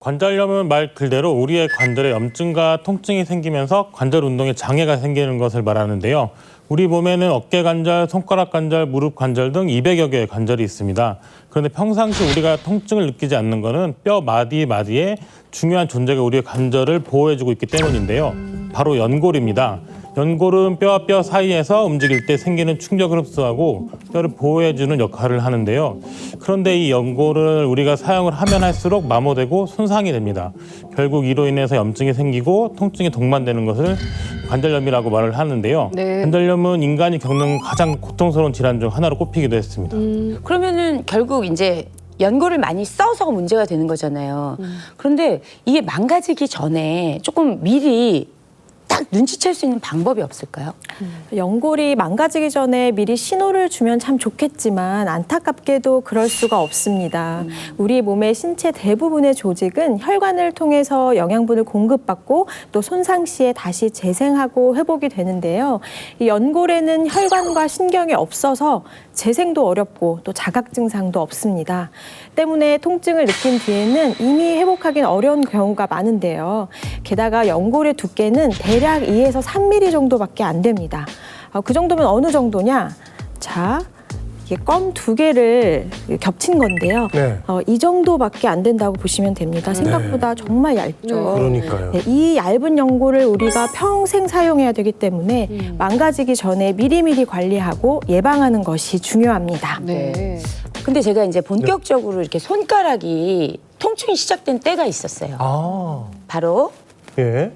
관절염은 말 그대로 우리의 관절에 염증과 통증이 생기면서 관절 운동에 장애가 생기는 것을 말하는데요. 우리 몸에는 어깨 관절, 손가락 관절, 무릎 관절 등 200여 개의 관절이 있습니다. 그런데 평상시 우리가 통증을 느끼지 않는 것은 뼈 마디 마디에 중요한 존재가 우리의 관절을 보호해주고 있기 때문인데요. 바로 연골입니다. 연골은 뼈와 뼈 사이에서 움직일 때 생기는 충격을 흡수하고 뼈를 보호해주는 역할을 하는데요. 그런데 이 연골을 우리가 사용을 하면 할수록 마모되고 손상이 됩니다. 결국 이로 인해서 염증이 생기고 통증이 동반되는 것을 관절염이라고 말을 하는데요. 네. 관절염은 인간이 겪는 가장 고통스러운 질환 중 하나로 꼽히기도 했습니다. 그러면은 결국 이제 연골을 많이 써서 문제가 되는 거잖아요. 그런데 이게 망가지기 전에 조금 미리 딱 눈치챌 수 있는 방법이 없을까요? 연골이 망가지기 전에 미리 신호를 주면 참 좋겠지만 안타깝게도 그럴 수가 없습니다. 우리 몸의 신체 대부분의 조직은 혈관을 통해서 영양분을 공급받고 또 손상 시에 다시 재생하고 회복이 되는데요. 이 연골에는 혈관과 신경이 없어서 재생도 어렵고 또 자각 증상도 없습니다. 때문에 통증을 느낀 뒤에는 이미 회복하기는 어려운 경우가 많은데요. 게다가 연골의 두께는 대략 2에서 3mm 정도밖에 안 됩니다. 어, 그 정도면 어느 정도냐? 자, 이게 껌 두 개를 겹친 건데요. 네. 어, 이 정도밖에 안 된다고 보시면 됩니다. 생각보다 정말 얇죠. 그러니까요. 네, 이 얇은 연골을 우리가 평생 사용해야 되기 때문에 망가지기 전에 미리미리 관리하고 예방하는 것이 중요합니다. 네. 근데 제가 이제 본격적으로 이렇게 손가락이 통증이 시작된 때가 있었어요. 아, 바로 예.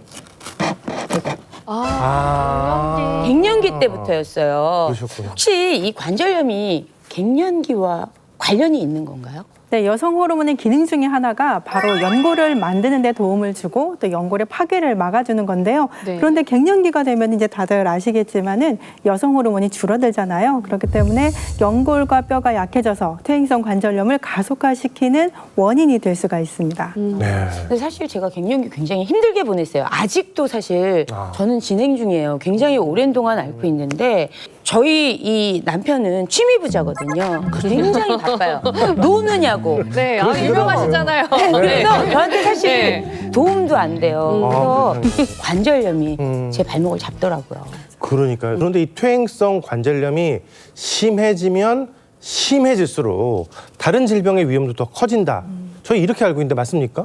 아, 갱년기 때부터였어요. 그러셨구나. 혹시 이 관절염이 갱년기와 관련이 있는 건가요? 네, 여성 호르몬의 기능 중에 하나가 바로 연골을 만드는 데 도움을 주고 또 연골의 파괴를 막아주는 건데요. 네. 그런데 갱년기가 되면 이제 다들 아시겠지만은 여성 호르몬이 줄어들잖아요. 그렇기 때문에 연골과 뼈가 약해져서 퇴행성 관절염을 가속화시키는 원인이 될 수가 있습니다. 네. 근데 사실 제가 갱년기 굉장히 힘들게 보냈어요. 아직도 사실 아. 저는 진행 중이에요. 굉장히 오랜 동안 앓고 있는데 저희 이 남편은 취미 부자거든요. 굉장히 바빠요. 노느냐고. 네, 아, 유명하시잖아요. 그래서 저한테 사실 네. 도움도 안 돼요. 그래서 관절염이 음. 제 발목을 잡더라고요. 그러니까요. 그런데 이 퇴행성 관절염이 심해지면 심해질수록 다른 질병의 위험도 더 커진다. 저희 이렇게 알고 있는데 맞습니까?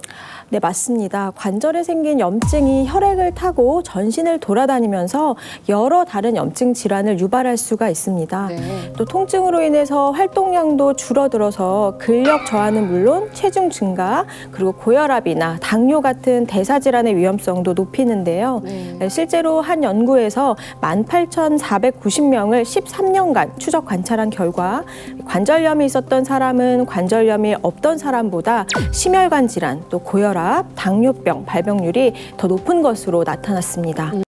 네, 맞습니다. 관절에 생긴 염증이 혈액을 타고 전신을 돌아다니면서 여러 다른 염증 질환을 유발할 수가 있습니다. 네. 또 통증으로 인해서 활동량도 줄어들어서 근력 저하는 물론 체중 증가 그리고 고혈압이나 당뇨 같은 대사 질환의 위험성도 높이는데요. 네. 실제로 한 연구에서 18,490명을 13년간 추적 관찰한 결과 관절염이 있었던 사람은 관절염이 없던 사람보다 심혈관 질환, 또 고혈압, 당뇨병 발병률이 더 높은 것으로 나타났습니다.